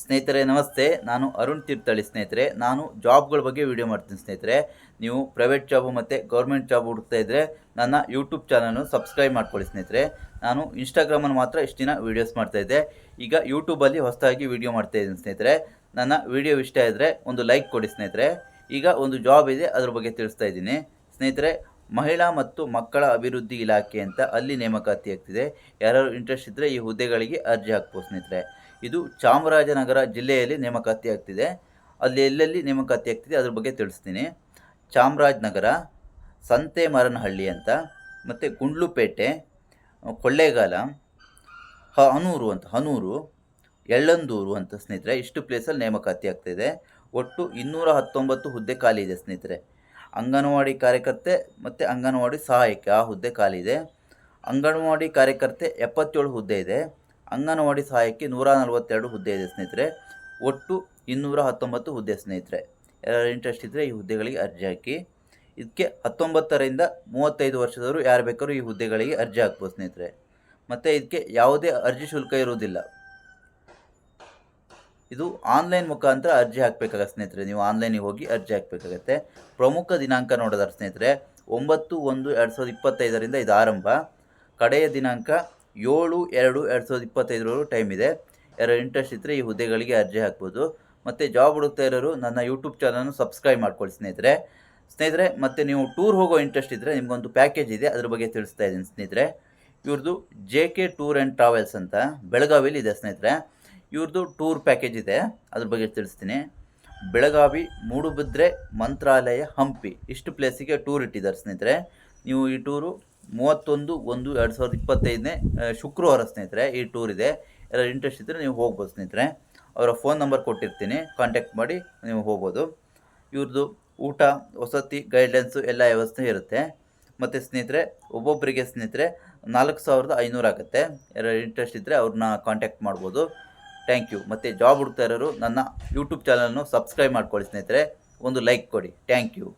ಸ್ನೇಹಿತರೆ, ನಮಸ್ತೆ. ನಾನು ಅರುಣ್ ತೀರ್ಥಳ್ಳಿ ಸ್ನೇಹಿತರೆ. ನಾನು ಜಾಬ್ಗಳ ಬಗ್ಗೆ ವಿಡಿಯೋ ಮಾಡ್ತೀನಿ ಸ್ನೇಹಿತರೆ. ನೀವು ಪ್ರೈವೇಟ್ ಜಾಬು ಮತ್ತು ಗೌರ್ಮೆಂಟ್ ಜಾಬ್ ಹುಡುಕ್ತಾ ಇದ್ದರೆ ನನ್ನ ಯೂಟ್ಯೂಬ್ ಚಾನಲ್ನು ಸಬ್ಸ್ಕ್ರೈಬ್ ಮಾಡ್ಕೊಳ್ಳಿ ಸ್ನೇಹಿತರೆ. ನಾನು ಇನ್ಸ್ಟಾಗ್ರಾಮಲ್ಲಿ ಮಾತ್ರ ಇಷ್ಟು ದಿನ ವೀಡಿಯೋಸ್ ಮಾಡ್ತಾಯಿದ್ದೆ ಈಗ ಯೂಟ್ಯೂಬಲ್ಲಿ ಹೊಸದಾಗಿ ವಿಡಿಯೋ ಮಾಡ್ತಾಯಿದ್ದೀನಿ ಸ್ನೇಹಿತರೆ. ನನ್ನ ವಿಡಿಯೋ ಇಷ್ಟ ಇದ್ದರೆ ಒಂದು ಲೈಕ್ ಕೊಡಿ ಸ್ನೇಹಿತರೆ. ಈಗ ಒಂದು ಜಾಬ್ ಇದೆ, ಅದ್ರ ಬಗ್ಗೆ ತಿಳಿಸ್ತಾ ಇದ್ದೀನಿ. ಸ್ನೇಹಿತರೆ, ಮಹಿಳಾ ಮತ್ತು ಮಕ್ಕಳ ಅಭಿವೃದ್ಧಿ ಇಲಾಖೆ ಅಂತ ಅಲ್ಲಿ ನೇಮಕಾತಿ ಆಗ್ತಿದೆ. ಯಾರು ಇಂಟ್ರೆಸ್ಟ್ ಇದ್ದರೆ ಈ ಹುದ್ದೆಗಳಿಗೆ ಅರ್ಜಿ ಹಾಕ್ಬೋದು ಸ್ನೇಹಿತರೆ. ಇದು ಚಾಮರಾಜನಗರ ಜಿಲ್ಲೆಯಲ್ಲಿ ನೇಮಕಾತಿ ಆಗ್ತಿದೆ. ಅಲ್ಲಿ ಎಲ್ಲೆಲ್ಲಿ ನೇಮಕಾತಿ ಆಗ್ತಿದೆ ಅದ್ರ ಬಗ್ಗೆ ತಿಳಿಸ್ತೀನಿ. ಚಾಮರಾಜನಗರ, ಸಂತೆಮರನಹಳ್ಳಿ ಅಂತ, ಮತ್ತು ಗುಂಡ್ಲುಪೇಟೆ, ಕೊಳ್ಳೇಗಾಲ, ಹ, ಹನೂರು ಅಂತ, ಹನೂರು, ಎಳ್ಳಂದೂರು ಅಂತ ಸ್ನೇಹಿತರೆ, ಇಷ್ಟು ಪ್ಲೇಸಲ್ಲಿ ನೇಮಕಾತಿ ಆಗ್ತಿದೆ. ಒಟ್ಟು ಇನ್ನೂರ ಹತ್ತೊಂಬತ್ತು ಹುದ್ದೆ ಖಾಲಿ ಇದೆ ಸ್ನೇಹಿತರೆ. ಅಂಗನವಾಡಿ ಕಾರ್ಯಕರ್ತೆ ಮತ್ತು ಅಂಗನವಾಡಿ ಸಹಾಯಕ ಆ ಹುದ್ದೆ ಖಾಲಿ ಇದೆ. ಅಂಗನವಾಡಿ ಕಾರ್ಯಕರ್ತೆ ಎಪ್ಪತ್ತೇಳು ಹುದ್ದೆ ಇದೆ. ಅಂಗನವಾಡಿ ಸಹಾಯಕ್ಕೆ ನೂರ ನಲವತ್ತೆರಡು ಹುದ್ದೆ ಇದೆ ಸ್ನೇಹಿತರೆ. ಒಟ್ಟು ಇನ್ನೂರ ಹತ್ತೊಂಬತ್ತು ಹುದ್ದೆ ಸ್ನೇಹಿತರೆ. ಯಾರು ಇಂಟ್ರೆಸ್ಟ್ ಇದ್ದರೆ ಈ ಹುದ್ದೆಗಳಿಗೆ ಅರ್ಜಿ ಹಾಕಿ. ಇದಕ್ಕೆ ಹತ್ತೊಂಬತ್ತರಿಂದ ಮೂವತ್ತೈದು ವರ್ಷದವರು ಯಾರು ಬೇಕಾದ್ರೂ ಈ ಹುದ್ದೆಗಳಿಗೆ ಅರ್ಜಿ ಹಾಕ್ಬೋದು ಸ್ನೇಹಿತರೆ. ಮತ್ತು ಇದಕ್ಕೆ ಯಾವುದೇ ಅರ್ಜಿ ಶುಲ್ಕ ಇರುವುದಿಲ್ಲ. ಇದು ಆನ್ಲೈನ್ ಮುಖಾಂತರ ಅರ್ಜಿ ಹಾಕಬೇಕಾಗತ್ತೆ ಸ್ನೇಹಿತರೆ. ನೀವು ಆನ್ಲೈನಿಗೆ ಹೋಗಿ ಅರ್ಜಿ ಹಾಕಬೇಕಾಗತ್ತೆ. ಪ್ರಮುಖ ದಿನಾಂಕ ನೋಡೋದಾರೆ ಸ್ನೇಹಿತರೆ, ಒಂಬತ್ತು ಒಂದು ಎರಡು ಸಾವಿರದ ಇಪ್ಪತ್ತೈದರಿಂದ ಇದು ಆರಂಭ. ಕಡೆಯ ದಿನಾಂಕ ಏಳು ಎರಡು ಎರಡು ಸಾವಿರದ ಇಪ್ಪತ್ತೈದರವರೆಗೂ ಟೈಮ್ ಇದೆ. ಯಾರು ಇಂಟ್ರೆಸ್ಟ್ ಇದ್ದರೆ ಈ ಹುದ್ದೆಗಳಿಗೆ ಅರ್ಜಿ ಹಾಕ್ಬೋದು. ಮತ್ತು ಜಾಬ್ ಹುಡುಕ್ತಾ ಇರೋರು ನನ್ನ ಯೂಟ್ಯೂಬ್ ಚಾನಲ್ನ ಸಬ್ಸ್ಕ್ರೈಬ್ ಮಾಡ್ಕೊಳ್ಳಿ ಸ್ನೇಹಿತರೆ. ಸ್ನೇಹಿತರೆ, ಮತ್ತು ನೀವು ಟೂರ್ ಹೋಗೋ ಇಂಟ್ರೆಸ್ಟ್ ಇದ್ದರೆ ನಿಮಗೊಂದು ಪ್ಯಾಕೇಜ್ ಇದೆ. ಅದ್ರ ಬಗ್ಗೆ ತಿಳಿಸ್ತಾ ಇದ್ದೀನಿ ಸ್ನೇಹಿತರೆ. ಇವ್ರದ್ದು J K tour and travels ಅಂತ ಬೆಳಗಾವಿಲಿ ಇದೆ ಸ್ನೇಹಿತರೆ. ಇವ್ರದ್ದು ಟೂರ್ ಪ್ಯಾಕೇಜ್ ಇದೆ. ಅದ್ರ ಬಗ್ಗೆ ತಿಳಿಸ್ತೀನಿ. ಬೆಳಗಾವಿ ಮೂಡುಬಿದ್ರೆ ಮಂತ್ರಾಲಯ ಹಂಪಿ. ಇಷ್ಟು ಪ್ಲೇಸಿಗೆ ಟೂರ್ ಇಟ್ಟಿದ್ದಾರೆ ಸ್ನೇಹಿತರೆ. ನೀವು ಈ ಟೂರು ಮೂವತ್ತೊಂದು, ಒಂದು, ಎರಡು ಸಾವಿರದ ಇಪ್ಪತ್ತೈದನೇ ಶುಕ್ರವಾರ ಸ್ನೇಹಿತರೆ ಈ ಟೂರ್ ಇದೆ. ಎಲ್ಲ ಇಂಟ್ರೆಸ್ಟ್ ಇದ್ದರೆ ನೀವು ಹೋಗ್ಬೋದು ಸ್ನೇಹಿತರೆ. ಅವರ ಫೋನ್ ನಂಬರ್ ಕೊಟ್ಟಿರ್ತೀನಿ. ಕಾಂಟ್ಯಾಕ್ಟ್ ಮಾಡಿ ನೀವು ಹೋಗ್ಬೋದು. ಇವ್ರದ್ದು ಊಟ, ವಸತಿ ಗೈಡ್ಲೈನ್ಸು ಎಲ್ಲ ವ್ಯವಸ್ಥೆ ಇರುತ್ತೆ. ಮತ್ತು ಸ್ನೇಹಿತರೆ ಒಬ್ಬೊಬ್ಬರಿಗೆ ಸ್ನೇಹಿತರೆ ನಾಲ್ಕು ಸಾವಿರದ ಐನೂರು ಆಗುತ್ತೆ. ಯಾರು ಇಂಟ್ರೆಸ್ಟ್ ಇದ್ದರೆ ಅವ್ರನ್ನ ಕಾಂಟ್ಯಾಕ್ಟ್ ಮಾಡ್ಬೋದು. ಥ್ಯಾಂಕ್ ಯು ಮತ್ತು ಜಾಬ್ ಹುಡ್ತಾ ಇರೋರು ನನ್ನ ಯೂಟ್ಯೂಬ್ ಚಾನಲನ್ನು ಸಬ್ಸ್ಕ್ರೈಬ್ ಮಾಡ್ಕೊಳ್ಳಿ ಸ್ನೇಹಿತರೆ. ಒಂದು ಲೈಕ್ ಕೊಡಿ. Thank you